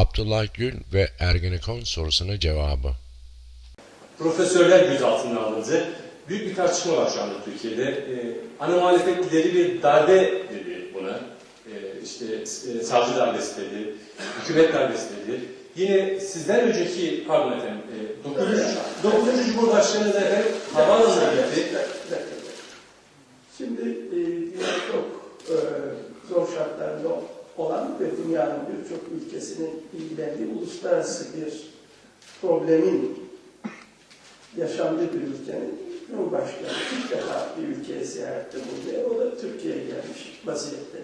Abdullah Gül ve Ergenekon sorusuna cevabı. profesörler gözaltına alındı. Büyük bir tartışma var şu anda Türkiye'de. Ee, ana muhalefetlileri bir darbe dedi buna. Ee, işte e, savcı darbesi dedi, hükümet darbesi dedi. Yine sizden önceki, pardon efendim, e, 9. 9. Cumhurbaşkanı da efendim havaalanına gitti. Şimdi e, çok e, zor şartlarda olan ve dünyanın birçok ülkesinin ilgilendiği uluslararası bir problemin yaşandığı bir ülkenin Cumhurbaşkanı ilk defa bir ülkeye seyahette bulunuyor. O da Türkiye'ye gelmiş vaziyette.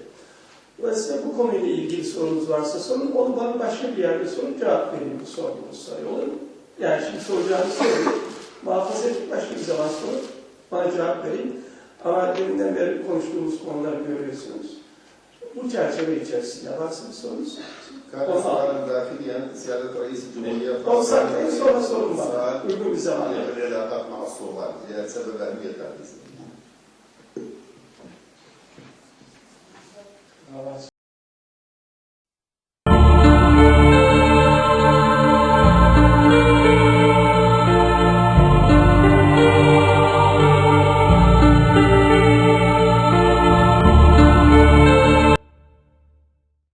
Dolayısıyla bu konuyla ilgili sorunuz varsa sorun, onu bana başka bir yerde sorun, cevap vereyim bu sorduğunuz soruya? Yani şimdi soracağınız soruyu muhafaza edip başka bir zaman sorun, bana cevap vereyim. Ama deminden beri konuştuğumuz konuları görüyorsunuz. Bu çerçeve içerisinde varsa sorun Kare sahanın dafiyen siyadet reisi cumhuriyet var. Olsa en sonra sorun var. Uygun bir zaman. Ve la tatma asıl var. Diğer sebepler.